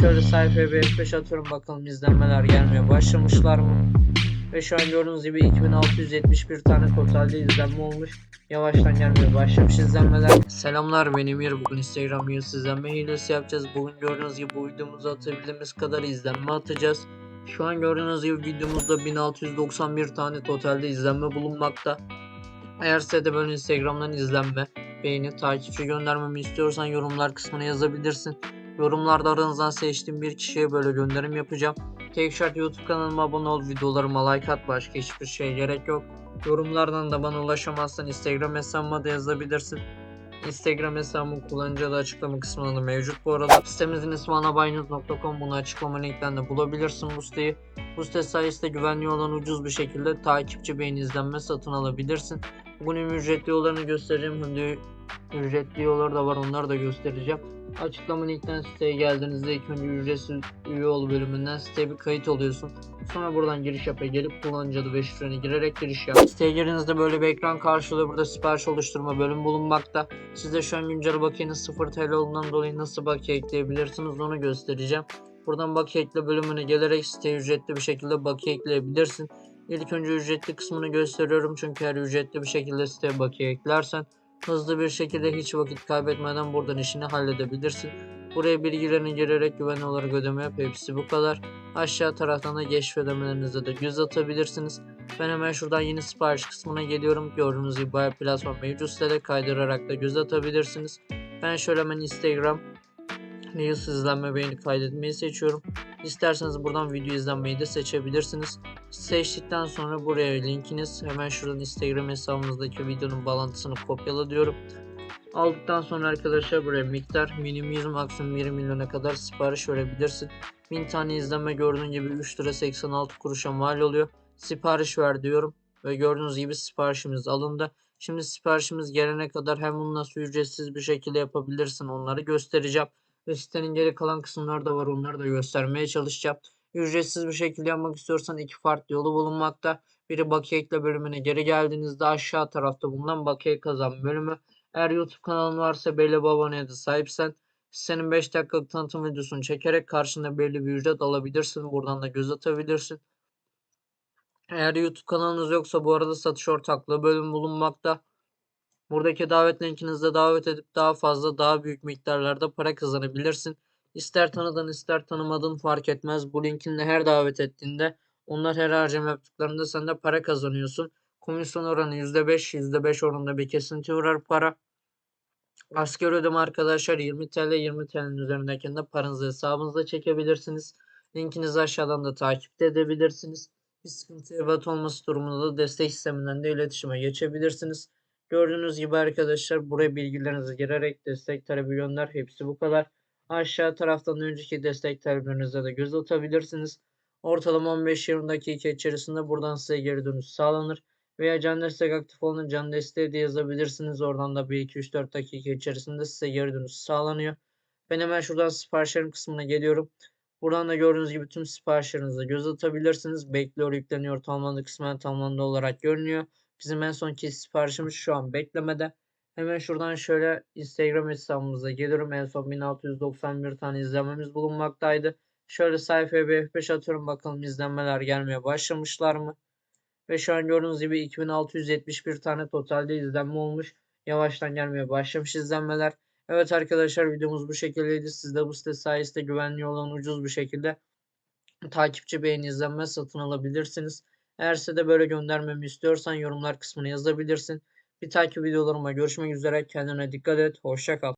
Şöyle sayfaya bir F5 atıyorum bakalım izlenmeler gelmeye başlamışlar mı? Ve şu an gördüğünüz gibi 2671 tane totalde izlenme olmuş. Yavaştan gelmeye başlamış izlenmeler. Selamlar benim Emir. Bugün Instagram Reels izlenme hilesi yapacağız. Bugün gördüğünüz gibi bu videomuzu atabildiğimiz kadar izlenme atacağız. Şu an gördüğünüz gibi videomuzda 1691 tane totalde izlenme bulunmakta. Eğer size de böyle Instagram'dan izlenme, beğeni, takipçi göndermemi istiyorsan yorumlar kısmına yazabilirsin. Yorumlarda aranızdan seçtiğim bir kişiye böyle gönderim yapacağım. Tek YouTube kanalıma abone ol, videolarıma like at, başka hiçbir şeye gerek yok. Yorumlardan da bana ulaşamazsan Instagram hesabıma da yazabilirsin. Instagram hesabımın kullanıcı adı açıklama kısmında da mevcut bu arada. Sitemizin ismi anabaynews.com bunu açıklama linkten de bulabilirsin bu siteyi. Bu site sayesinde güvenli olan ucuz bir şekilde takipçi beğeni izlenme satın alabilirsin. Bugün ücretli yollarını göstereceğim hem de ücretli yolları da var onları da göstereceğim. Açıklama linkten siteye geldiğinizde ilk önce ücretsiz üye ol bölümünden siteye bir kayıt oluyorsun. Sonra buradan giriş yap ve gelip kullanıcı adı ve şifreni girerek giriş yap. Siteye girdiğinizde böyle bir ekran karşılıyor. Burada sipariş oluşturma bölüm bulunmakta. Size şu an güncel bakiyenin 0 TL olduğundan dolayı nasıl bakiye ekleyebilirsiniz onu göstereceğim. Buradan bakiye ekle bölümüne gelerek siteye ücretli bir şekilde bakiye ekleyebilirsin. İlk önce ücretli kısmını gösteriyorum çünkü her ücretli bir şekilde siteye bakiye eklersen hızlı bir şekilde hiç vakit kaybetmeden buradan işini halledebilirsin. Buraya bilgilerini girerek güvenli olarak ödeme yap. Hepsi bu kadar. Aşağı taraftan da geçiş ödemelerinize de göz atabilirsiniz. Ben hemen şuradan yeni sipariş kısmına geliyorum. Gördüğünüz gibi bayağı platform mevcut sitede kaydırarak da göz atabilirsiniz. Ben şöyle hemen Instagram Reels izlenme beğeni kaydetmeyi seçiyorum. İsterseniz buradan video izlenmeyi de seçebilirsiniz. Seçtikten sonra buraya linkiniz hemen şuradan Instagram hesabımızdaki videonun bağlantısını kopyala diyorum. Aldıktan sonra arkadaşlar buraya miktar minimum maksimum 1 milyona kadar sipariş verebilirsin. 1000 tane izlenme gördüğün gibi 3 lira 86 kuruşa mal oluyor. Sipariş ver diyorum ve gördüğünüz gibi siparişimiz alındı. Şimdi siparişimiz gelene kadar hem bunu nasıl ücretsiz bir şekilde yapabilirsin onları göstereceğim. Ve sitenin geri kalan kısımları da var onları da göstermeye çalışacağım. Ücretsiz bir şekilde yapmak istiyorsan iki farklı yolu bulunmakta. Biri bakiye ekle bölümüne geri geldiğinizde aşağı tarafta bulunan bakiye kazan bölümü. Eğer YouTube kanalın varsa belli bir aboneye de sahipsen senin 5 dakikalık tanıtım videosunu çekerek karşında belli bir ücret alabilirsin. Buradan da göz atabilirsin. Eğer YouTube kanalınız yoksa bu arada satış ortaklığı bölüm bulunmakta. Buradaki davet linkinizde davet edip daha fazla daha büyük miktarlarda para kazanabilirsin. İster tanıdın ister tanımadın fark etmez. Bu linkinle her davet ettiğinde onlar her harcama yaptıklarında sen de para kazanıyorsun. Komisyon oranı %5, %5 oranında bir kesinti uğrar para. Asgari ödeme arkadaşlar 20 TL 20 TL'nin üzerindeyken de paranızı hesabınıza çekebilirsiniz. Linkinizi aşağıdan da takip edebilirsiniz. Bir sıkıntı evet olması durumunda da destek sisteminden de iletişime geçebilirsiniz. Gördüğünüz gibi arkadaşlar buraya bilgilerinizi girerek destek talebi gönder. Hepsi bu kadar. Aşağı taraftan önceki destek taleplerinize de göz atabilirsiniz. Ortalama 15-20 dakika içerisinde buradan size geri dönüş sağlanır. Veya can destek aktif olan can desteği de yazabilirsiniz. Oradan da 1-2-3-4 dakika içerisinde size geri dönüş sağlanıyor. Ben hemen şuradan siparişlerim kısmına geliyorum. Buradan da gördüğünüz gibi tüm siparişlerinize göz atabilirsiniz. Bekliyor yükleniyor tamamlandı kısmen tamamlandı olarak görünüyor. Bizim en sonki siparişimiz şu an beklemede. Hemen şuradan şöyle Instagram hesabımıza geliyorum. En son 1691 tane izlenmemiz bulunmaktaydı. Şöyle sayfaya bir F5 atıyorum bakalım izlenmeler gelmeye başlamışlar mı? Ve şu an gördüğünüz gibi 2671 tane totalde izlenme olmuş. Yavaştan gelmeye başlamış izlenmeler. Evet arkadaşlar videomuz bu şekildeydi. Siz de bu site sayesinde güvenli olan ucuz bir şekilde takipçi beğeni izlenme satın alabilirsiniz. Eğer size de böyle göndermemi istiyorsan yorumlar kısmına yazabilirsin. Bir takip videolarıma görüşmek üzere. Kendine dikkat et. Hoşça kal.